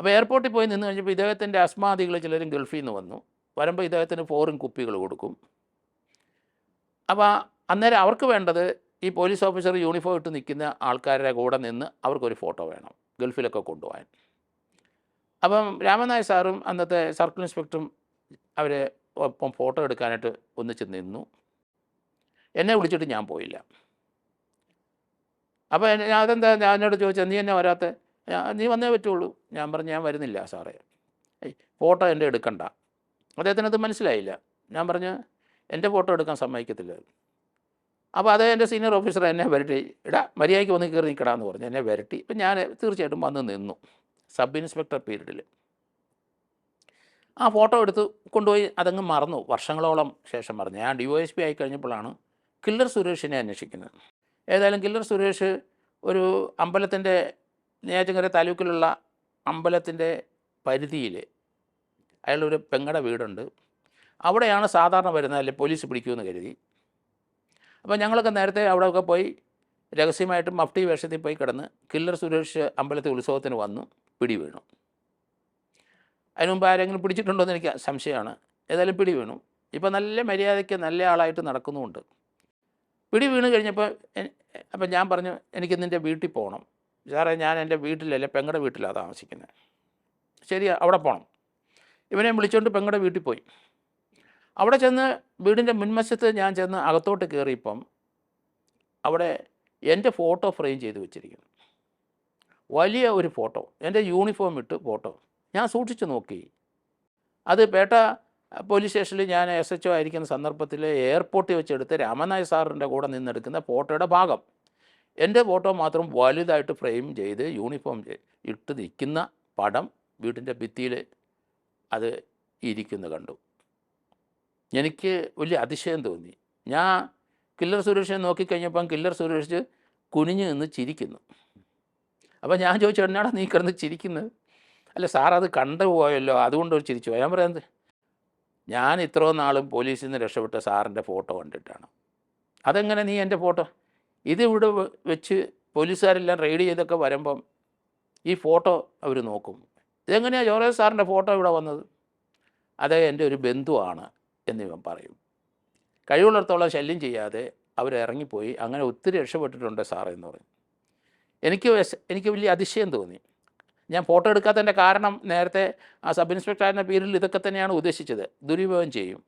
അപ്പോൾ എയർപോർട്ടിൽ പോയി നിന്ന് കഴിഞ്ഞപ്പോൾ ഇദ്ദേഹത്തിന്റെ അസ്മാദികൾ ചിലരും ഗൾഫിൽ നിന്ന് വന്നു. വരുമ്പോൾ ഇദ്ദേഹത്തിന് ഫോറിൻ കുപ്പികൾ കൊടുക്കും. അപ്പോൾ അന്നേരം അവർക്ക് വേണ്ടത് ഈ പോലീസ് ഓഫീസർ യൂണിഫോം ഇട്ട് നിൽക്കുന്ന ആൾക്കാരുടെ കൂടെ നിന്ന് അവർക്കൊരു ഫോട്ടോ വേണം ഗൾഫിലൊക്കെ കൊണ്ടുപോകാൻ. അപ്പം രാമനായ സാറും അന്നത്തെ സർക്കിൾ ഇൻസ്പെക്ടറും അവരെ ഒപ്പം ഫോട്ടോ എടുക്കാനായിട്ട് ഒന്നിച്ച് നിന്നു. എന്നെ വിളിച്ചിട്ട് ഞാൻ പോയില്ല. അപ്പോൾ ഞാൻ അതെന്താ ഞാൻ എന്നോട് ചോദിച്ചത് നീ എന്നെ വരാത്ത? നീ വന്നേ പറ്റുള്ളൂ. ഞാൻ പറഞ്ഞു ഞാൻ വരുന്നില്ല സാറേ. ഫോട്ടോ എന്റെ എടുക്കണ്ട. അദ്ദേഹത്തിനത് മനസ്സിലായില്ല. ഞാൻ പറഞ്ഞു എന്റെ ഫോട്ടോ എടുക്കാൻ സമ്മതിക്കത്തില്ല. അപ്പോൾ അതേ എന്റെ സീനിയർ ഓഫീസർ എന്നെ വരട്ടി ഇടാ മര്യാദയ്ക്ക് വന്ന് കയറി നിൽക്കടാന്ന് പറഞ്ഞു. എന്നെ വരട്ടി. ഇപ്പം ഞാൻ തീർച്ചയായിട്ടും വന്ന് നിന്നു സബ് ഇൻസ്പെക്ടർ പീരീഡിൽ. ആ ഫോട്ടോ എടുത്ത് കൊണ്ടുപോയി അതങ്ങ് മറന്നു. വർഷങ്ങളോളം ശേഷം മറന്നു. ഞാൻ ഡി ഒ എസ് പി ആയി കഴിഞ്ഞപ്പോഴാണ് കില്ലർ സുരേഷിനെ അന്വേഷിക്കുന്നത്. ഏതായാലും കില്ലർ സുരേഷ് ഒരു അമ്പലത്തിന്റെ നെയ്യാറ്റിൻകര താലൂക്കിലുള്ള അമ്പലത്തിന്റെ പരിധിയിൽ അയാളൊരു പെങ്ങടെ വീടുണ്ട്. അവിടെയാണ് സാധാരണ വരുന്നത് അല്ലെ പോലീസ് പിടിക്കുമെന്ന് കരുതി. അപ്പോൾ ഞങ്ങളൊക്കെ നേരത്തെ അവിടെയൊക്കെ പോയി രഹസ്യമായിട്ട് മഫ്റ്റി വേഷത്തിൽ പോയി കിടന്ന് കില്ലർ സുരേഷ് അമ്പലത്തിൽ ഉത്സവത്തിന് വന്നു പിടി വീണു അതിനുമുമ്പ് ആരെങ്കിലും പിടിച്ചിട്ടുണ്ടോ എന്ന് എനിക്ക് സംശയമാണ്. ഏതായാലും പിടി വീണു ഇപ്പോൾ നല്ല മര്യാദയ്ക്ക് നല്ല ആളായിട്ട് നടക്കുന്നുമുണ്ട്. പിടി വീണ് കഴിഞ്ഞപ്പോൾ അപ്പം ഞാൻ പറഞ്ഞു എനിക്ക് നിന്റെ വീട്ടിൽ പോകണം സാറേ ഞാൻ എന്റെ വീട്ടിലല്ല പെങ്ങളുടെ വീട്ടിലാണ് താമസിക്കുന്നത് ശരി അവിടെ പോകണം ഇവനെ വിളിച്ചുകൊണ്ട് പെങ്ങളുടെ വീട്ടിൽ പോയി. അവിടെ ചെന്ന് വീടിന്റെ മുൻവശത്ത് ഞാൻ ചെന്ന് അകത്തോട്ട് കയറിയപ്പം അവിടെ എന്റെ ഫോട്ടോ ഫ്രെയിം ചെയ്ത് വെച്ചിരിക്കുന്നു. വലിയ ഒരു ഫോട്ടോ എന്റെ യൂണിഫോം ഇട്ട് ഫോട്ടോ. ഞാൻ സൂക്ഷിച്ചു നോക്കി. അത് പേട്ട പോലീസ് സ്റ്റേഷനിൽ ഞാൻ എസ് എച്ച് ആയിരിക്കുന്ന സന്ദർഭത്തിൽ എയർപോർട്ടിൽ വെച്ചെടുത്ത് രാമനായ സാറിന്റെ കൂടെ നിന്നെടുക്കുന്ന ഫോട്ടോയുടെ ഭാഗം. എന്റെ ഫോട്ടോ മാത്രം വലുതായിട്ട് ഫ്രെയിം ചെയ്ത് യൂണിഫോം ഇട്ട് നിൽക്കുന്ന പടം വീടിന്റെ ഭിത്തിയിൽ അത് ഇരിക്കുന്നു കണ്ടു. എനിക്ക് വലിയ അതിശയം തോന്നി. ഞാൻ കില്ലർ സുരേഷിനെ നോക്കിക്കഴിഞ്ഞപ്പം കില്ലർ സുരേഷ് കുനിഞ്ഞു നിന്ന് ചിരിക്കുന്നു. അപ്പോൾ ഞാൻ ചോദിച്ചു എന്നാടാ നീ കിടന്ന് ചിരിക്കുന്നത് അല്ല സാർ അത് കണ്ടുപോയല്ലോ അതുകൊണ്ട് ഒരു ചിരിച്ചു പോയി." ഞാൻ പറയുന്നത് ഞാൻ ഇത്രയും നാളും പോലീസിൽ നിന്ന് രക്ഷപ്പെട്ട സാറിന്റെ ഫോട്ടോ കണ്ടിട്ടാണ്. അതെങ്ങനെ നീ എന്റെ ഫോട്ടോ? ഇത് ഇവിടെ വെ- വെച്ച് പോലീസുകാരെല്ലാം റെയ്ഡ് ചെയ്തൊക്കെ വരുമ്പം ഈ ഫോട്ടോ അവർ നോക്കും. ഇതെങ്ങനെയാണ് ജോർജ് സാറിന്റെ ഫോട്ടോ ഇവിടെ വന്നത്? അത് എന്റെ ഒരു ബന്ധുവാണ് എന്നിവൻ പറയും. കഴിവുള്ളിടത്തോളം ശല്യം ചെയ്യാതെ അവരിറങ്ങിപ്പോയി അങ്ങനെ ഒത്തിരി രക്ഷപ്പെട്ടിട്ടുണ്ട് സാറേ എന്ന് പറഞ്ഞു എനിക്ക് എനിക്ക് വലിയ അതിശയം തോന്നി. ഞാൻ ഫോട്ടോ എടുക്കാത്തതിന്റെ കാരണം നേരത്തെ ആ സബ് ഇൻസ്പെക്ടറിന്റെ പേരിൽ ഇതൊക്കെ തന്നെയാണ് ഉദ്ദേശിച്ചത്. ദുരുപയോഗം ചെയ്യും.